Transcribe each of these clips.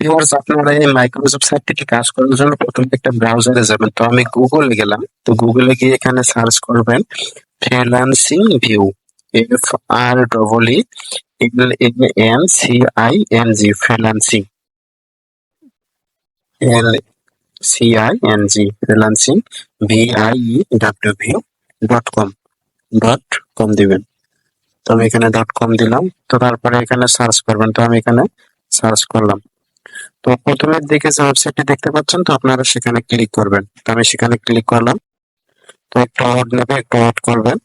Viewers আপনারা এই Microsoft site থেকে কাজ করার জন্য প্রথমে একটা ব্রাউজারে যাবেন। তো আমি গুগলে গেলাম। তো গুগলে গিয়ে এখানে সার্চ করবেন freelancing view F R double E N C I N G freelancing L C I N G freelancing V I E W view dot com dot com দিবেন। তো আমি এখানে ডট কম দিলাম। তো তারপরে এখানে সার্চ করবেন। তো আমি এখানে সার্চ করলাম। তো প্রথমের দিকে যে ওয়েবসাইটটি দেখতে পাচ্ছেন, তো আপনারা সেখানে ক্লিক করবেন। তো আমি সেখানে ক্লিক করলাম। তো একটু ওয়েট নেবে, একটু ওয়েট করবেন।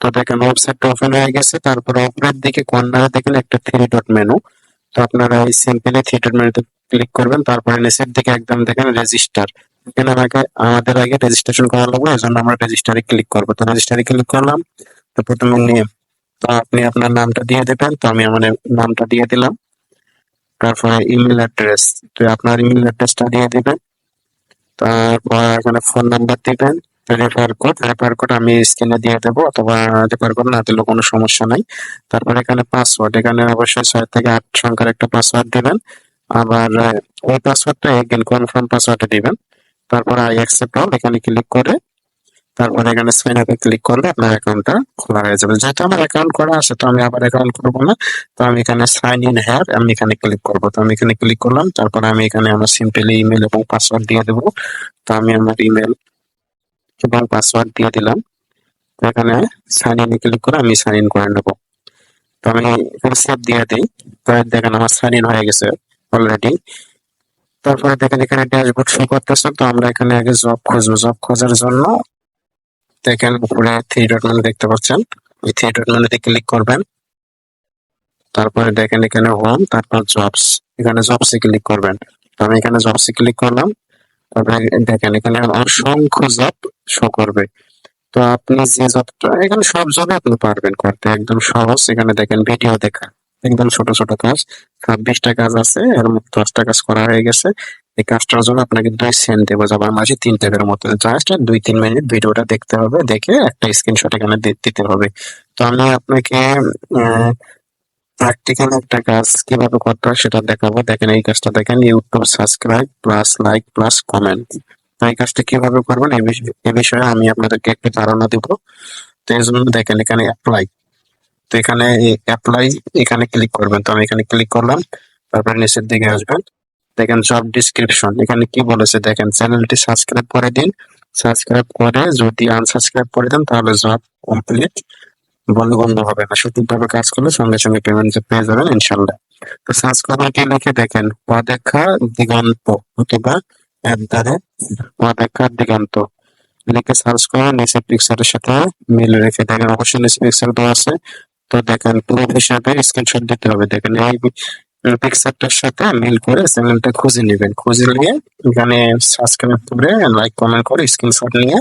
তো দেখেন ওয়েবসাইটটা ওপেন হয়ে গেছে। তারপরে উপরের দিকে কর্নারে দেখেন, একটা থ্রি ডট মেনু তো আপনারা এই সিম্পলি থ্রি ডট মেনুতে ক্লিক করবেন। তারপরে নিচের দিকে একদম দেখেন রেজিস্টার এখানে আমাকে আমাদের আগে রেজিস্ট্রেশন করা লাগবে এই জন্য আমরা রেজিস্টারে ক্লিক করব। তো রেজিস্টারে ক্লিক করলাম। তো প্রথমে নিয়ে তো আপনি আপনার নামটা দিয়ে দেবেন, তো আমি আমার নামটা দিয়ে দিলাম। তারপরে ইমেল অ্যাড্রেস তো আপনার ইমেল অ্যাড্রেসটা দিয়ে দেবেন। তারপর এখানে ফোন নাম্বার দিবেন রেফার কোড রেফার কোড আমি স্ক্রিনে দিয়ে দেবো, অথবা রেফার কোড না দিলেও কোনো সমস্যা নাই। তারপর এখানে পাসওয়ার্ড এখানে অবশ্যই ছয় থেকে আট সংখ্যার একটা পাসওয়ার্ড দিবেন। আবার ওই পাসওয়ার্ডটা এগেন কনফার্ম পাসওয়ার্ডে দিবেন। তারপর আই অ্যাকসেপ্ট অল এখানে ক্লিক করে তারপর এখানে সাইন আপে ক্লিক করলে আপনার অ্যাকাউন্টটা খোলা হয়ে যাবে। যেহেতু আমার অ্যাকাউন্ট করা আছে, তো আমি আবার অ্যাকাউন্ট করব না। তো আমি এখানে সাইন ইন হেয়ার আমি এখানে ক্লিক করব। তো আমি এখানে ক্লিক করলাম, তারপর আমি এখানে আমার সিম্পলি ইমেল এবং পাসওয়ার্ড দিয়ে দেবো। তো আমি আমার ইমেল এবং পাসওয়ার্ড দিয়ে দিলাম। তো এখানে সাইন ইন ক্লিক করে আমি সাইন ইন করে নেব। তো আমি এখানে সেভ দিয়ে দিই। তো দেখেন আমার সাইন ইন হয়ে গেছে অলরেডি তারপরে দেখেন এখানে ড্যাশবোর্ড শো করতেছে, তো আমরা এখানে আগে জব খুঁজবো। জব খোঁজার জন্য দেখেন উপরে থ্রি ডট মেনু দেখতে পাচ্ছেন। ওই থ্রি ডট মেনুতে ক্লিক করবেন। তারপরে দেখেন এখানে হোম তারপর জবস এখানে জবসে ক্লিক করবেন। আমি এখানে জবসে ক্লিক করলাম। তারপরে দেখেন এখানে অসংখ্য জব শো করবে। তো আপনি যে জবটা এখানে সব জবে আপনি পারবেন করতে। একদম সহজ। এখানে দেখেন ভিডিও দেখা। একদম ছোট ছোট কাজ। ছাব্বিশটা কাজ আছে, এর মধ্যে দশটা কাজ করা হয়ে গেছে। এই কাজটার জন্য আপনাকে দুই সেন্ট দেবো যাবার মাঝে তিন টাকার মতো। জাস্ট দুই তিন মিনিট ভিডিওটা দেখতে হবে, দেখে একটা স্ক্রিনশট এখানে দিতে হবে। তো আমি আপনাকে প্র্যাকটিক্যাল একটা কাজ কীভাবে করতে হয় সেটা দেখাবো। দেখেন এই কাজটা দেখেন YouTube subscribe plus like plus comment তো এই কাজটা কীভাবে করবেন এ বিষয়ে আমি আপনাদেরকে একটু ধারণা দিব। তো এই জন্য দেখেন এখানে অ্যাপ্লাই তো এখানে অ্যাপ্লাই এখানে ক্লিক করবেন। তো আমি এখানে ক্লিক করলাম, তারপরে নিচের দিকে আসবেন। দেখেন জব ডিসক্রিপশন এখানে কি বলেছে? দেখেন, চ্যানেলটি সাবস্ক্রাইব করে দিন। সাবস্ক্রাইব করে যদি আনসাবস্ক্রাইব করে দেন, তাহলে জব কমপ্লিট বন্ধ বন্ধ হবে না। সঠিকভাবে কাজ করলে সঙ্গে সঙ্গে পেমেন্ট পেয়ে যাবেন ইনশাল্লাহ তো সার্চ করাকে লিখে দেখেন, অদেখা দিগন্ত অথবা অ্যাট অদেখা দিগন্ত। লিখে সার্চ করে, নিচে পিকচারের সাথে মিল রেখে দেখেন। অবশ্যই নিচে পিকচার দেওয়া আছে। তো দেখেন প্রুফ হিসাবে স্ক্রিনশট দিতে হবে। দেখেন এই পিকচারটার সাথে মিল করে চ্যানেলটা খুঁজে নেবেন। খুঁজে নিয়ে এখানে সাবস্ক্রাইব করে লাইক কমেন্ট করে স্ক্রিনশট নিয়ে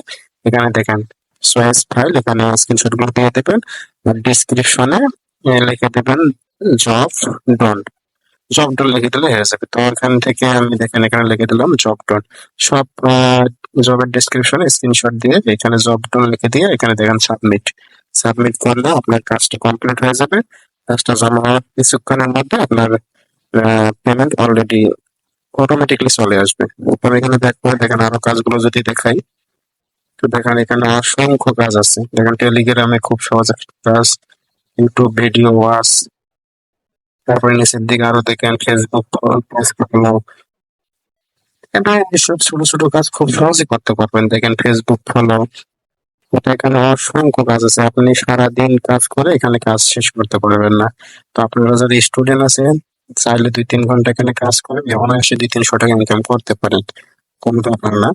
এখানে দেখেন সোয়েস ফাইল এখানে স্ক্রিনশটগুলো দিয়ে দেবেন। আর ডিসক্রিপশনে লিখে দেবেন জব ডন জব ডন লিখে দিলে হয়ে যাবে। তো এখান থেকে আমি দেখেন এখানে লিখে দিলাম জব ডন সব জবের ডিসক্রিপশনে স্ক্রিনশট দিয়ে এখানে জব ডন লিখে দিয়ে এখানে দেখেন সাবমিট সাবমিট করলে আপনার কাজটা কমপ্লিট হয়ে যাবে। কাজটা জমা হওয়ার কিছুক্ষণের মধ্যে আপনার পেমেন্ট অলরেডি অটোমেটিকলি চলে আসবে। তারপর এখানে দেখব দেখেন আরও কাজগুলো যদি দেখাই, তো দেখেন এখানে অসংখ্য কাজ আছে। দেখেন টেলিগ্রামে খুব সহজ কাজ ইউটিউব ভিডিও ওয়াচ তারপরে নিচের দিকে আরও দেখেন ফেসবুক এসব ছোট ছোট কাজ খুব সহজে করতে পারবেন। দেখেন ফেসবুক ফলো এটা এখানে অসংখ্য কাজ আছে। আপনি সারাদিন কাজ করে এখানে কাজ শেষ করতে পারবেন না। তো আপনারা যদি স্টুডেন্ট আছেন চাইলে দুই তিন ঘণ্টা এখানে কাজ করে অনায়াসে দুই তিনশো টাকা ইনকাম করতে পারেন কোনো ব্যাপার না।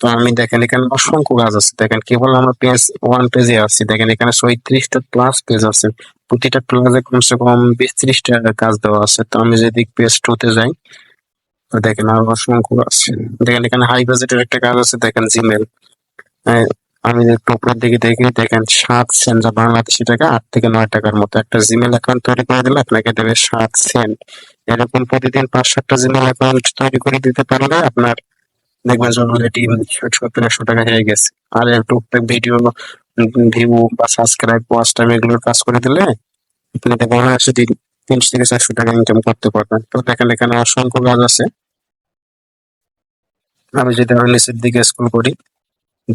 তো আমি দেখেন এখানে অসংখ্য কাজ আছে। দেখেন কেবল আমরা পেজ ওয়ান পেজে আছি। দেখেন এখানে ছয়ত্রিশটা প্লাস পেজ আছে। প্রতিটা প্লাসে কমসে কম বিশ ত্রিশটা কাজ দেওয়া আছে। তো আমি যদি পেজ টু তে যাই, তো দেখেন আরও অসংখ্য আছে। দেখেন এখানে হাই বাজেটের একটা কাজ আছে। দেখেন জিমেল আমি একটু দিকে দেখি, দেখেন সাত সেন্ট যা বাংলাদেশি টাকা, আট থেকে নয় টাকার মতো। একটা জিমেল অ্যাকাউন্ট তৈরি করে দিলে আপনাকে দেবে সাত সেন্ট এরকম প্রতিদিন পাঁচ সাতটা জিমেল অ্যাকাউন্ট তৈরি করে দিতে পারলে আপনার দেখবেন অলরেডি সত্তর, একশো টাকা হয়ে গেছে। আর টুকটাক ভিডিও ভিউ বা সাবস্ক্রাইব ওয়াচ টাইম এগুলোর কাজ করে দিলে আপনি দেখবেন অনায়াসে তিন তিনশো থেকে চারশো টাকা ইনকাম করতে পারবেন। তো দেখেন এখানে অসংখ্য কাজ আছে। আমি যদি নিচের দিকে স্কুল করি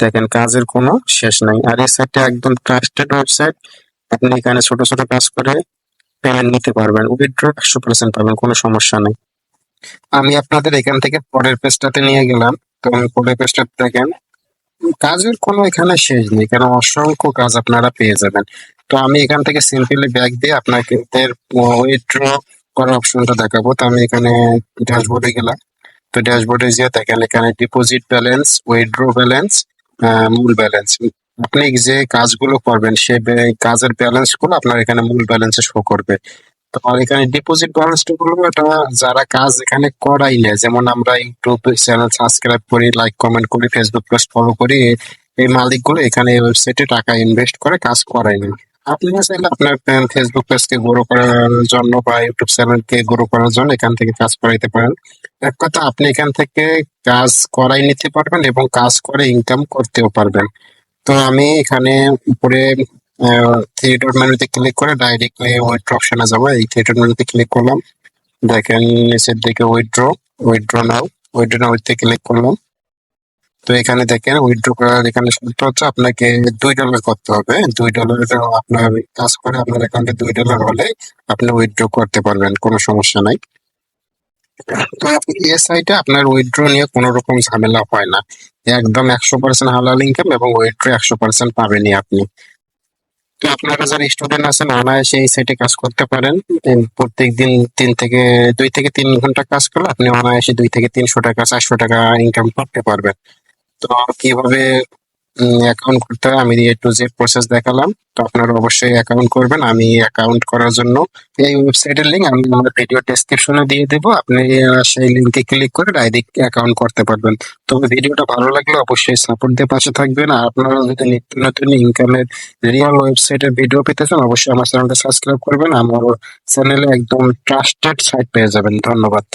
দেখেন, কাজের কোনো শেষ নাই। আর এই সাইটটা একদম ট্রাস্টেড ওয়েবসাইট আপনি এখানে ছোট ছোট কাজ করে পেমেন্ট নিতে পারবেন। উইথড্র একশো পার্সেন্ট পাবেন, কোনো সমস্যা নেই। আমি আপনাদের এখান থেকে পরের পেজটাতে নিয়ে গেলাম। তো পরের পেজটাতে দেখেন, কাজের কোনো এখানে শেষ নেই। এখানে অসংখ্য কাজ আপনারা পেয়ে যাবেন। তো আমি এখান থেকে সিম্পলি ব্যাগ দিয়ে আপনাকে উইথড্র করার অপশনটা দেখাবো। তো আমি এখানে ড্যাশবোর্ডে গেলাম। তো ড্যাশবোর্ডে গিয়ে দেখেন, এখানে ডিপোজিট ব্যালেন্স উইথড্র ব্যালেন্স মূল ব্যালেন্স আপনি যে কাজগুলো করবেন, সে কাজের ব্যালেন্সগুলো আপনার এখানে মূল ব্যালেন্সে শো করবে। তো আর এখানে ডিপোজিট ব্যালেন্সটা গুলো এটা যারা কাজ এখানে করাই না যেমন আমরা ইউটিউব চ্যানেল সাবস্ক্রাইব করি লাইক কমেন্ট করি ফেসবুক পেজ ফলো করি, এই মালিকগুলো এখানে ওয়েবসাইটে টাকা ইনভেস্ট করে কাজ করাই না আপনি চাইলে আপনার ফেসবুক পেজকে গ্রো করার জন্য বা ইউটিউব চ্যানেলকে গ্রো করার জন্য এখান থেকে কাজ করাইতে পারেন। এক কথা, আপনি এখান থেকে কাজ করাই নিতে পারবেন এবং কাজ করে ইনকাম করতেও পারবেন। তো আমি এখানে উপরে ডট মেনুতে ক্লিক করে ডাইরেক্টলি উইথড্র অপশনে যাব। এই ডট মেনুতে ক্লিক করলাম। দেখেন, নিচের দিকে উইথড্র উইথড্র নাও উইথড্র নাওতে ক্লিক করলাম। তো এখানে দেখেন উইথড্র করার এখানে শর্ত হচ্ছে আপনাকে দুই ডলার করতে হবে দুই ডলার আপনার কাজ করে আপনার অ্যাকাউন্টে দুই ডলার হলে আপনি উইথড্র করতে পারবেন, কোনো সমস্যা নাই। তো এই সাইটে আপনার উইথড্র নিয়ে কোনো রকম ঝামেলা হয় না। একদম একশো পার্সেন্ট হালাল ইনকাম এবং উইথড্র একশো পার্সেন্ট পাবেনই আপনি। তো আপনারা যারা স্টুডেন্ট আছেন, অনায়াসে এই সাইটে কাজ করতে পারেন। প্রত্যেক দিন তিন থেকে, দুই থেকে তিন ঘণ্টা কাজ করলে আপনি অনায়াসে দুই থেকে তিনশো টাকা, চারশো টাকা ইনকাম করতে পারবেন। তো কীভাবে অ্যাকাউন্ট করতে হয় আমি এ টু জেড প্রসেস দেখালাম। তো আপনারা অবশ্যই অ্যাকাউন্ট করবেন। আমি অ্যাকাউন্ট করার জন্য এই ওয়েবসাইটের লিঙ্ক আমি আমার ভিডিও ডেসক্রিপশনে দিয়ে দেবো। আপনি সেই লিঙ্কে ক্লিক করে ডাইরেক্ট অ্যাকাউন্ট করতে পারবেন। তবে ভিডিওটা ভালো লাগলে অবশ্যই সাপোর্ট দিয়ে পাশে থাকবেন। আর আপনারা যদি নিত্য নতুন ইনকামের রিয়েল ওয়েবসাইটের ভিডিও পেতে চান অবশ্যই আমার চ্যানেলটা সাবস্ক্রাইব করবেন। আমার চ্যানেলে একদম ট্রাস্টেড সাইট পেয়ে যাবেন। ধন্যবাদ।